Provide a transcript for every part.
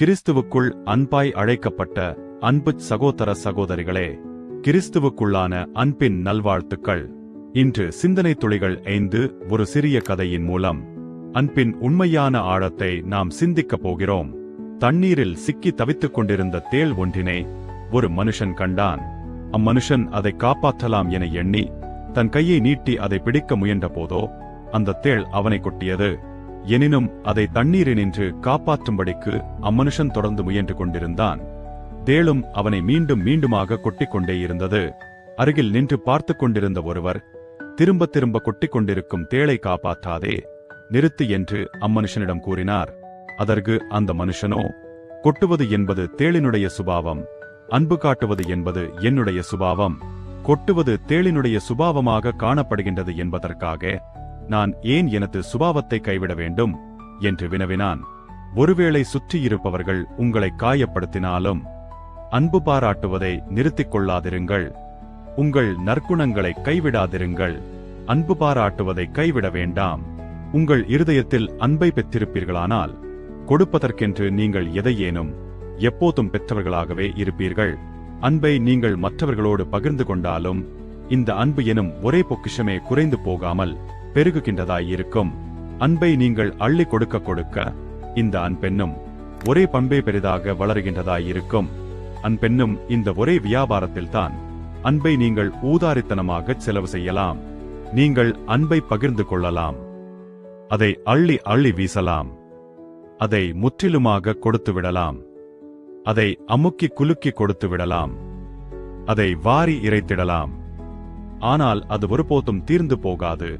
கிறிஸ்துவுக்குள் அன்பாய் அழைக்கப்பட்ட அன்பு சகோதர சகோதரிகளே கிறிஸ்துவுக்குள்ளான அன்பின் நல்வாழ்த்துக்கள். இன்று சிந்தனை துளிகள் ஐந்து ஒரு சிறிய கதையின் மூலம் அன்பின் உண்மையான ஆழத்தை நாம் சிந்திக்கப் போகிறோம். தண்ணீரில் சிக்கி தவித்துக் கொண்டிருந்த தேள் ஒன்றினை ஒரு மனுஷன் கண்டான். அம்மனுஷன் அதை காப்பாற்றலாம் என எண்ணி தன் கையை நீட்டி அதை பிடிக்க முயன்ற போதோ அந்த தேள் அவனை கொட்டியது. எனினும் அதை தண்ணீரினின்று காப்பாற்றும்படிக்கு அம்மனுஷன் தொடர்ந்து முயன்று கொண்டிருந்தான். தேளும் அவனை மீண்டும் மீண்டுமாக கொட்டிக் கொண்டே இருந்தது. அருகில் நின்று பார்த்து கொண்டிருந்த ஒருவர் திரும்ப திரும்ப கொட்டிக் கொண்டிருக்கும் தேளை காப்பாற்றாதே நிறுத்து என்று அம்மனுஷனிடம் கூறினார். அதற்கு அந்த மனுஷனோ கொட்டுவது என்பது தேளினுடைய சுபாவம் அன்பு காட்டுவது என்பது என்னுடைய சுபாவம். கொட்டுவது தேளினுடைய சுபாவமாக காணப்படுகின்றது என்பதற்காக நான் ஏன் எனது சுபாவத்தை கைவிட வேண்டும்? என்று வினவினான். ஒருவேளை சுற்றியிருப்பவர்கள் உங்களை காயப்படுத்தினாலும் அன்பு பாராட்டுவதை நிறுத்திக் கொள்ளாதிருங்கள். உங்கள் நற்குணங்களை கைவிடாதிருங்கள். அன்பு பாராட்டுவதை கைவிட வேண்டாம். உங்கள் இருதயத்தில் அன்பை பெற்றிருப்பீர்களானால் கொடுப்பதற்கென்று நீங்கள் எதையேனும் எப்போதும் பெற்றவர்களாகவே இருப்பீர்கள். அன்பை நீங்கள் மற்றவர்களோடு பகிர்ந்து கொண்டாலும் இந்த அன்பு எனும் ஒரே பொக்கிஷமே குறைந்து போகாமல் பெருகுகின்றதாய் இருக்கும் அன்பை நீங்கள் அள்ளி கொடுக்க கொடுக்க இந்த அன்பெண்ணும் ஒரே பண்பை பெரிதாக வளருகின்றதாயிருக்கும். அன்பெண்ணும் இந்த ஒரே வியாபாரத்தில்தான் அன்பை நீங்கள் ஊதாரித்தனமாக செலவு செய்யலாம். நீங்கள் அன்பை பகிர்ந்து கொள்ளலாம். அதை அள்ளி அள்ளி வீசலாம். அதை முற்றிலுமாக கொடுத்து விடலாம். அதை அமுக்கி குலுக்கி கொடுத்து விடலாம். அதை வாரி இறைத்திடலாம். ஆனால் அது ஒருபோதும் தீர்ந்து போகாது.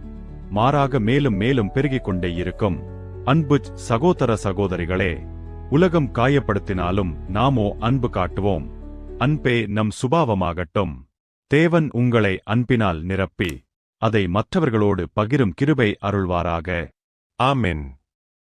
மாறாக மேலும் மேலும் பெருகிக் கொண்டே இருக்கும். அன்பு சகோதர சகோதரிகளே உலகம் காயப்படுத்தினாலும் நாமோ அன்பு காட்டுவோம். அன்பே நம் சுபாவமாகட்டும். தேவன் உங்களை அன்பினால் நிரப்பி அதை மற்றவர்களோடு பகிரும் கிருபை அருள்வாராக. ஆமென்.